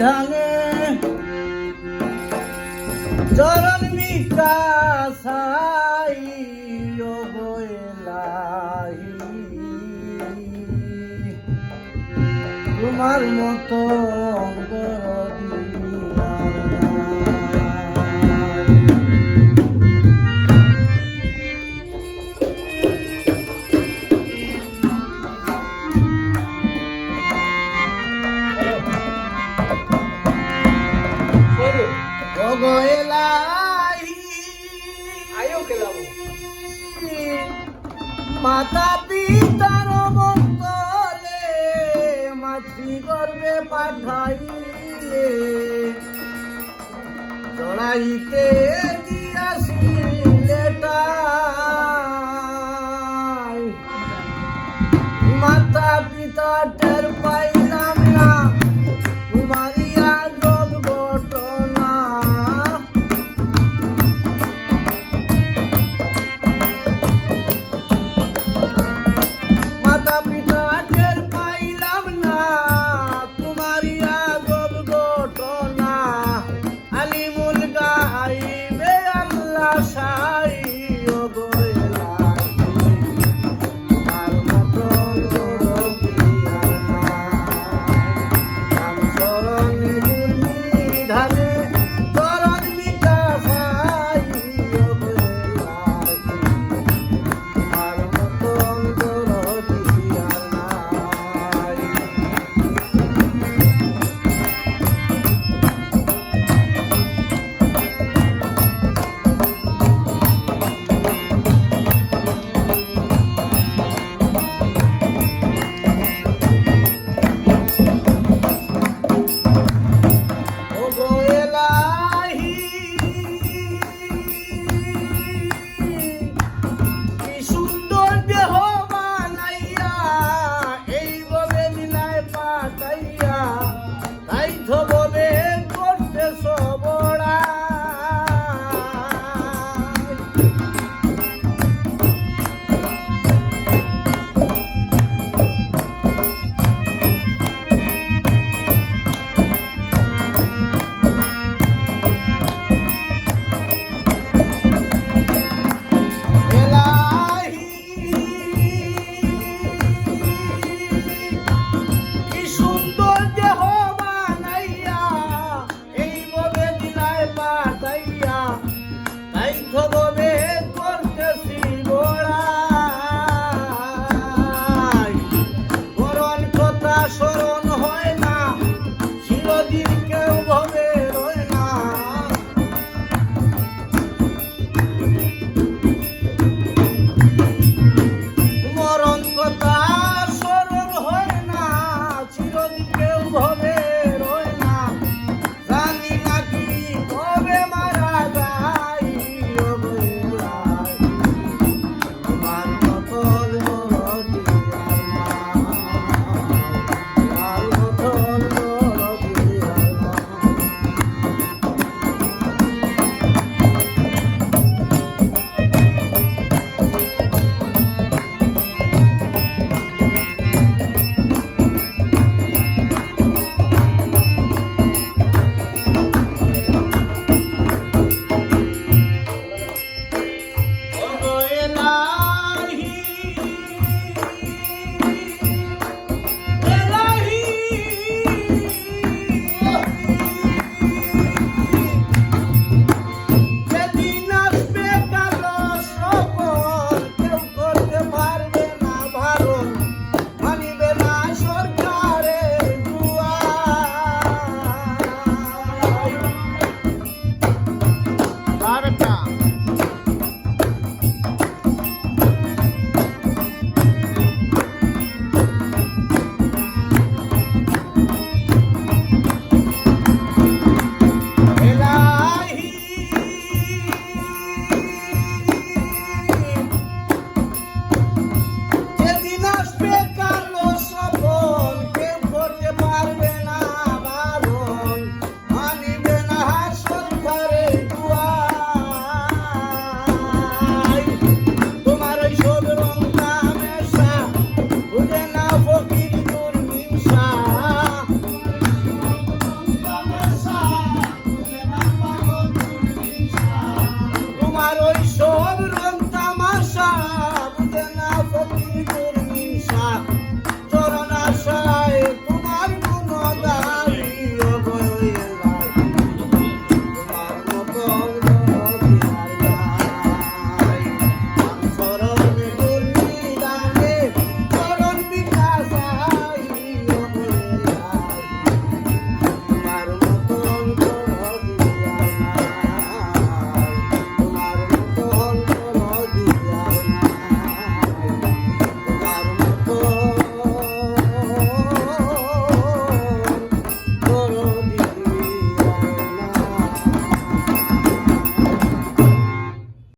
ধানে চরণ মিশা সাই তোমার মতো মাতা পিতার মন্তলে মাতৃ গর্বে পাঠাইলে চড়াইতে দিয়াছিলে মাতা পিতা টের পাই shine.